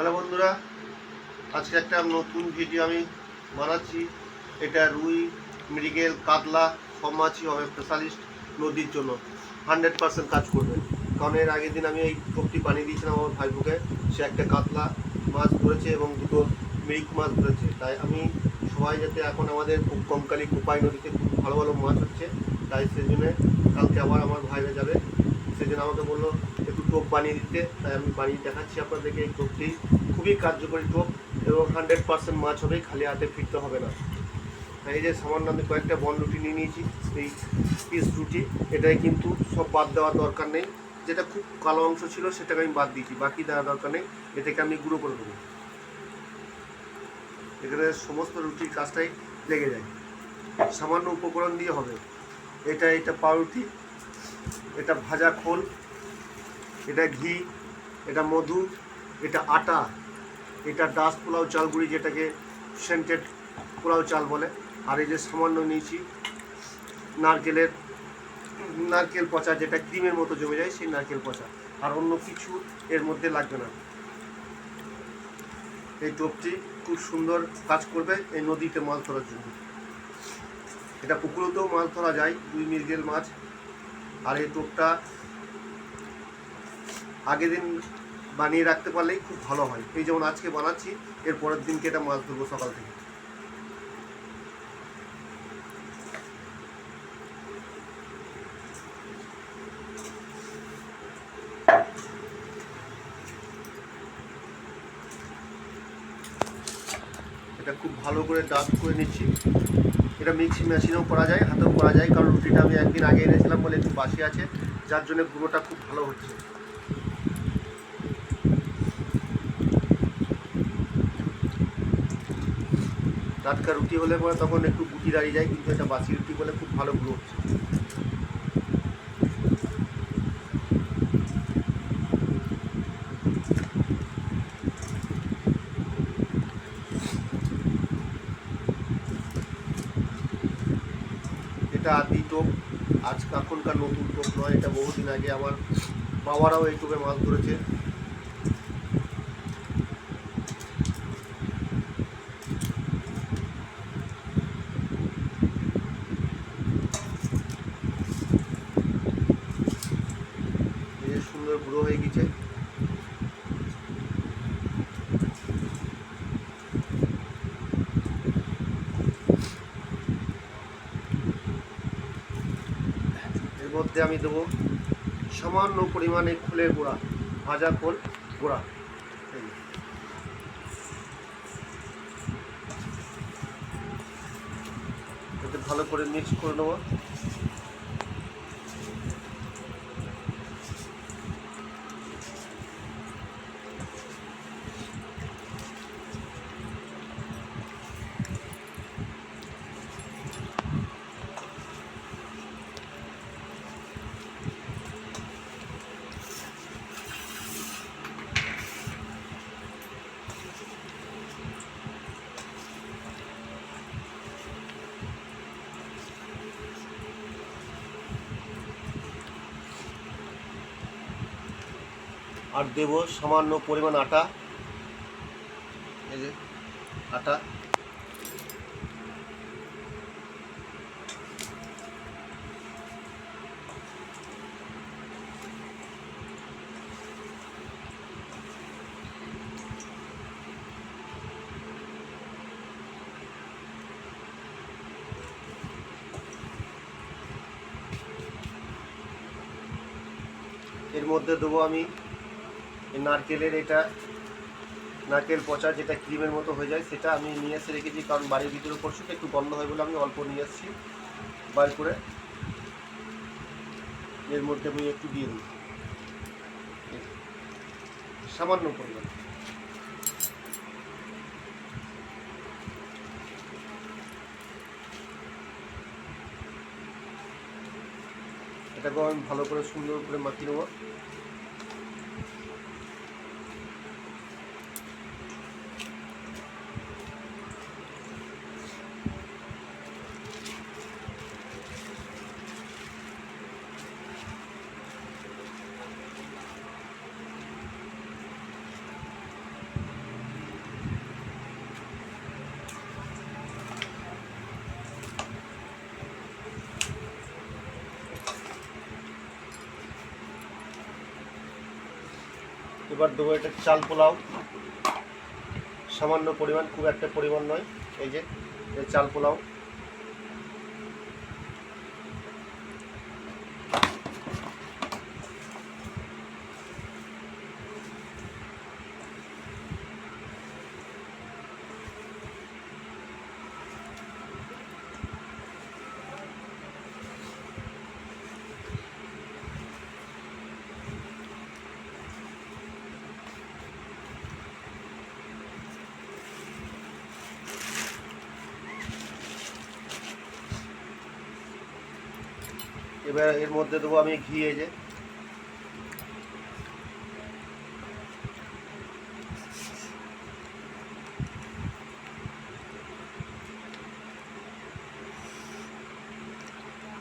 Hello বন্ধুরা, আজকে একটা নতুন ভিডিও আমি বানাচ্ছি। এটা রুই, মৃগেল, কাতলা সব মাছই হবে স্পেশালিস্ট নদীর জন্য। হান্ড্রেড পার্সেন্ট কাজ করবে। কারণ এর আগের দিন আমি এই টোপটি পানি দিয়েছিলাম আমার ভাইপুকে। সে একটা কাতলা মাছ ধরেছে এবং দুটো মৃগ মাছ ধরেছে। তাই আমি সবাই যাতে এখন আমাদের খুব কমকালি কোপাই নদীতে খুব ভালো ভালো মাছ হচ্ছে, তাই সেই জন্য কালকে আবার আমার ভাইরা যাবে। সেই আমাকে বলল একটু টোপ বানিয়ে দিতে। তাই আমি বানিয়ে দেখাচ্ছি আপনাদেরকে এই টোপটি। খুবই কার্যকরী টোপ এবং হান্ড্রেড পার্সেন্ট মাছ হবে খালি হাতে ফিরতে হবে না। তাই এই যে সামান্য আমি কয়েকটা বন রুটি নিয়ে নিয়েছি, এই পিস রুটি, এটাই কিন্তু সব বাদ দেওয়ার দরকার নেই। যেটা খুব কালো অংশ ছিল, সেটাকে আমি বাদ দিয়েছি, বাকি দেওয়ার দরকার নেই, এটাকে আমি গুঁড়ো করে দেবো। এখানে সমস্ত রুটির কাজটাই লেগে যায়। সামান্য উপকরণ দিয়ে হবে। এটা এটা পাউরুটি এটা ভাজা খোল, এটা ঘি, এটা মধু, এটা আটা, এটা ডাস পোলাও চাল যেটাকে সেন্টেড পোলাও চাল বলে, আর এই যে সামান্য নিয়েছি নারকেলের, নারকেল পচা যেটা ক্রিমের মতো জমে যায় সেই নারকেল পচা, আর অন্য কিছু এর মধ্যে লাগবে না। এই টোপটি খুব সুন্দর কাজ করবে এই নদীতে মাছ ধরার জন্য। এটা পুকুরেতেও মাছ ধরা যায়, দুই মৃগেল মাছ আর এই টোপটা আগের দিন বানিয়ে রাখতে পারলেই খুব ভালো হয়। এই যেমন আজকে বানাচ্ছি, এর পরের দিনকে এটা মাছ ধরবো সকাল থেকে এটা খুব ভালো করে ডাস্ট করে নিচ্ছি। এটা মিক্সি মেশিনেও করা যায়, হাতেও করা যায়, কারণ রুটিটা আমি একদিন আগে এনেছিলাম বলে একটু বাসি আছে, যার জন্য গুঁড়োটা খুব ভালো হচ্ছে। টাটকা রুটি হলে পরে তখন একটু গুটি দাঁড়িয়ে যায়, কিন্তু এটা বাসি রুটি বলে খুব ভালো গুঁড়ো হচ্ছে। এটা আদি টোপ, আজ এখনকার নতুন টোপ নয়, এটা বহুদিন আগে আমার বাবারাও এই টোপে মাছ ধরেছে এই যে সুন্দর গুঁড়ো হয়ে গেছে এর মধ্যে আমি দেবো সামান্য পরিমাণে খোলের গুঁড়া ভাজা খোল গুঁড়া। ভালো করে মিক্স করে নেব। আর দেবো সামান্য পরিমাণ আটা। এই যে আটা। এর মধ্যে দেবো আমি নারকেলের এটা নারকেল পচা যেটা ক্রিমের মতো হয়ে যায়, সেটা আমি নিয়ে এসে রেখেছি, কারণ বাড়ির ভিতরে তো একটু গন্ধ হয় বলে আমি অল্প নিয়ে এসেছি। বার করে এর মধ্যে আমি একটু দিয়ে দিই। সামান্য পরিমাণ। এটাকেও আমি ভালো করে সুন্দর করে মাখিয়ে নেব। এবার দেবো এটা চাল পোলাও। সামান্য পরিমাণ, খুব একটা পরিমাণ নয়। এই যে চাল পোলাও। এবার এর মধ্যে দেবো আমি ঘি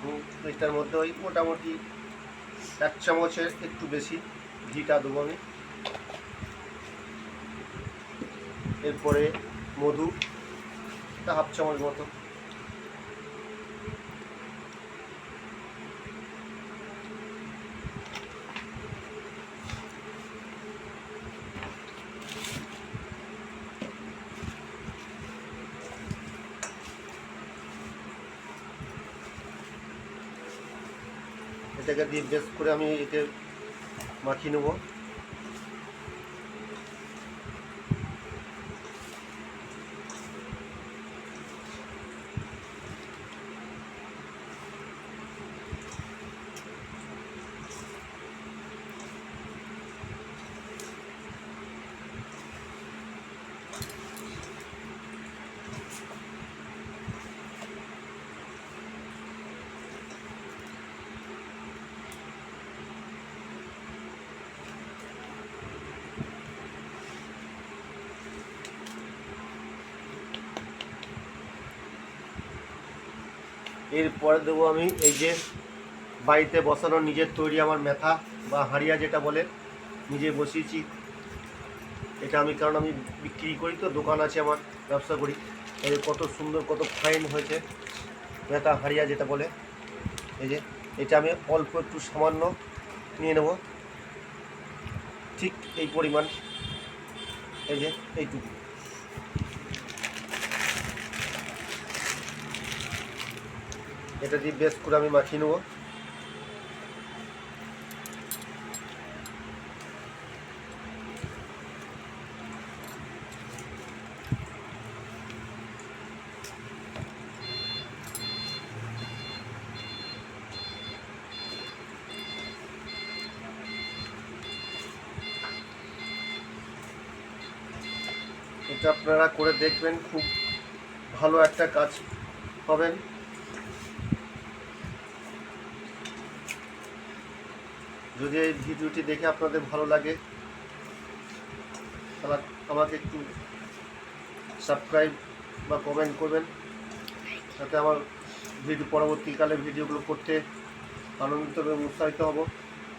হুম, এটার মধ্যে ওই মোটামুটি এক চামচের একটু বেশি ঘিটা দেবো আমি। এরপরে মধু হাফ চামচ মতো। এটাকে দিয়ে বেশ করে আমি এতে মাখিয়ে নেব। এরপরে দেবো আমি এই যে বাড়িতে বসানো নিজের তৈরি আমার মেথা বা হাড়িয়া যেটা বলে, নিজে বসিয়েছি। এটা আমি, কারণ আমি বিক্রি করি তো, দোকান আছে আমার, ব্যবসা করি। এই কত সুন্দর, কত ফাইন হয়েছে, মেথা হাড়িয়া যেটা বলে। এই যে, এটা আমি অল্প একটু সামান্য নিয়ে নেব। ঠিক এই পরিমাণ। এই যে, এইটুকু। এটা দিয়ে বেশ করে আমি মাখিয়ে নেব। এটা আপনারা করে দেখবেন, খুব ভালো একটা কাজ পাবেন। যদি এই ভিডিওটি দেখে আপনাদের ভালো লাগে, তাহলে আমাকে একটু সাবস্ক্রাইব বা কমেন্ট করবেন, যাতে আমার ভিডিও, পরবর্তীকালে ভিডিওগুলো করতে আনন্দিত এবং উৎসাহিত হব।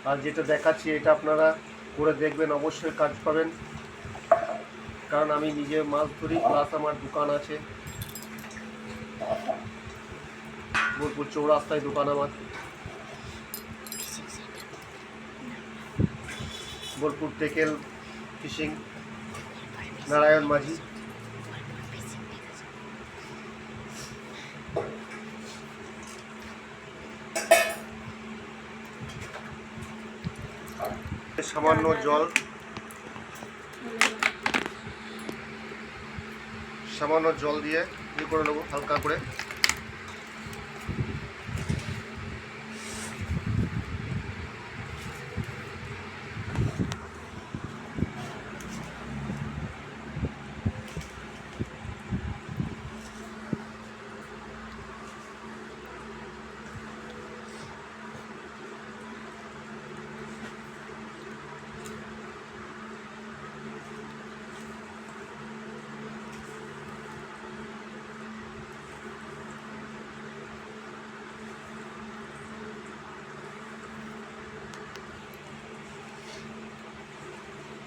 আর যেটা দেখাচ্ছি, এটা আপনারা করে দেখবেন, অবশ্যই কাজ পাবেন। কারণ আমি নিজে মাছ ধরি, প্লাস আমার দোকান আছে। বোলপুর চৌরাস্তায় দোকান আমার। বোলপুর টেকেল, ফিশিং, নারায়ণ মাঝি। সামান্য জল। সামান্য জল দিয়ে ইয়ে করে নেব, হালকা করে।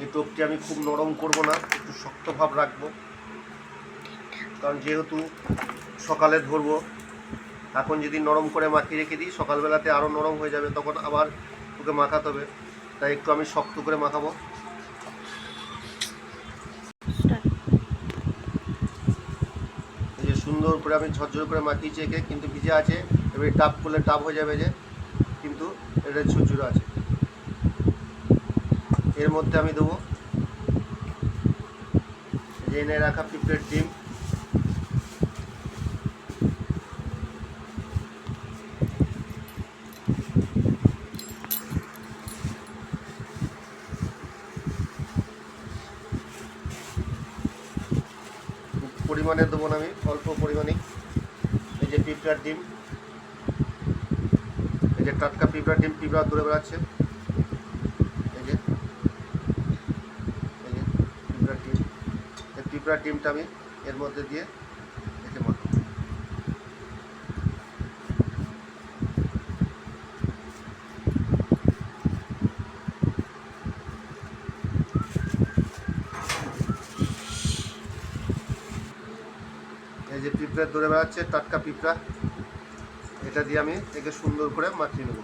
এই টোপটি আমি খুব নরম করব না, একটু শক্তভাব রাখব। কারণ যেহেতু সকালে ধরবো, এখন যদি নরম করে মাখিয়ে রেখে দিই, সকালবেলাতে আরও নরম হয়ে যাবে, তখন আবার ওকে মাখাতে হবে। তাই একটু আমি শক্ত করে মাখাবো। যে সুন্দর করে আমি ঝরঝর করে মাখিয়েছি একে, কিন্তু ভিজে আছে, এবার টাপ করলে টাপ হয়ে যাবে যে, কিন্তু এটা ঝুরঝুরো আছে। এর মধ্যে আমি দেবো এনে রাখা পিঁপড়ের ডিম। পরিমাণে দেবো না আমি, অল্প পরিমাণে এই যে পিঁপড়ার ডিম, এই যে টাটকা পিঁপড়ার ডিম, পিঁপড়া দূরে বেড়াচ্ছে এই যে এই যে পিঁপড়ার ডিম পিঁপড়ার ডিমটা আমি এর মধ্যে দিয়ে একে মাখবো এই যে পিঁপড়া দৌড়ে বেড়াচ্ছে, টাটকা পিঁপড়া। এটা দিয়ে আমি একে সুন্দর করে মাখিয়ে নেব।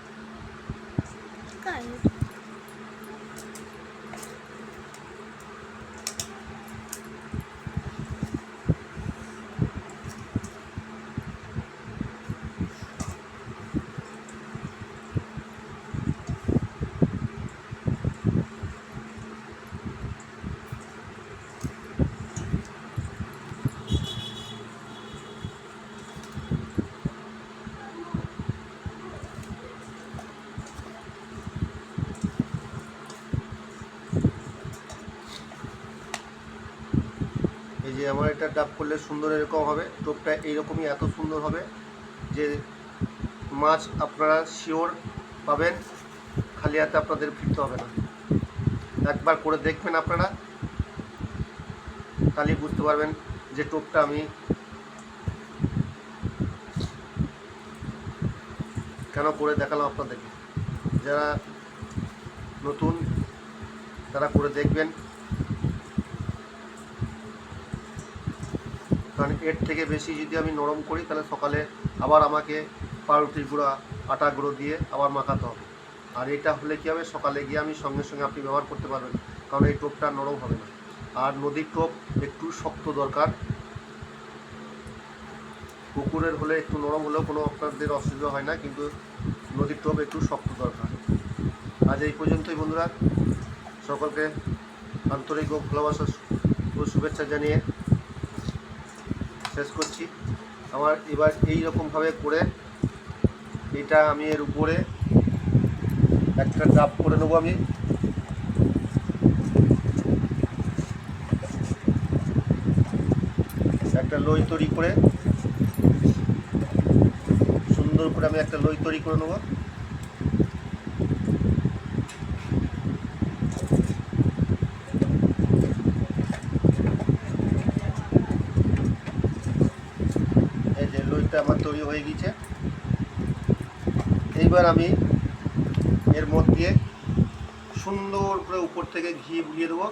যে আমার এটা ডাব করলে সুন্দর এরকম হবে। টোপটা এইরকমই এত সুন্দর হবে যে মাছ আপনারা শিওর পাবেন, খালি হাতে আপনাদের ফিরতে হবে না। একবার করে দেখবেন আপনারা তাহলেই বুঝতে পারবেন যে টোপটা আমি কেন করে দেখালাম আপনাদেরকে। যারা নতুন, তারা করে দেখবেন। কারণ এর থেকে বেশি যদি আমি নরম করি, তাহলে সকালে আবার আমাকে পাউরুটির গুঁড়া, আটা গুঁড়ো দিয়ে আবার মাখাতে হবে। আর এটা হলে কী হবে? সকালে গিয়ে আমি সঙ্গে সঙ্গে আপনি ব্যবহার করতে পারবেন, কারণ এই টোপটা নরম হবে না। আর নদীর টোপ একটু শক্ত দরকার। পুকুরের হলে একটু নরম হলেও কোনো আপনাদের অসুবিধা হয় না, কিন্তু নদীর টোপ একটু শক্ত দরকার। আজ এই পর্যন্তই বন্ধুরা। সকলকে আন্তরিক ও ভালোবাসা ও শুভেচ্ছা জানিয়ে শেষ করছি। আমার এবার এই রকমভাবে করে এটা আমি এর উপরে একটা ডাব করে নেব আমি। একটা লই তৈরি করে, সুন্দর করে আমি একটা লই তৈরি করে নেব এই যে লইটা আমার তৈরি হয়ে গেছে। এইবার আমি এর মধ্যে সুন্দর করে উপর থেকে ঘি বুলিয়ে দেবো।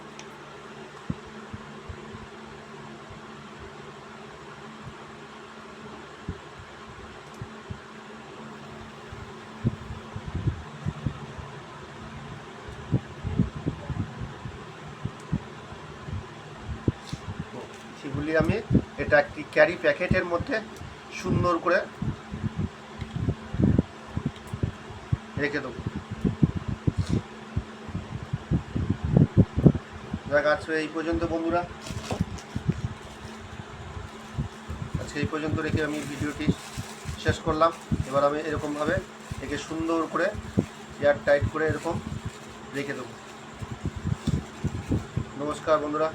সেগুলি আমি এটা একটি ক্যারি প্যাকেটের মধ্যে সুন্দর করে রেখে দেবো। দেখ, আজকে এই পর্যন্ত বন্ধুরা। আজকে এই পর্যন্ত রেখে আমি ভিডিওটি শেষ করলাম। এবার আমি এরকমভাবে একে সুন্দর করে এয়ার টাইট করে এরকম রেখে দেবো। নমস্কার বন্ধুরা।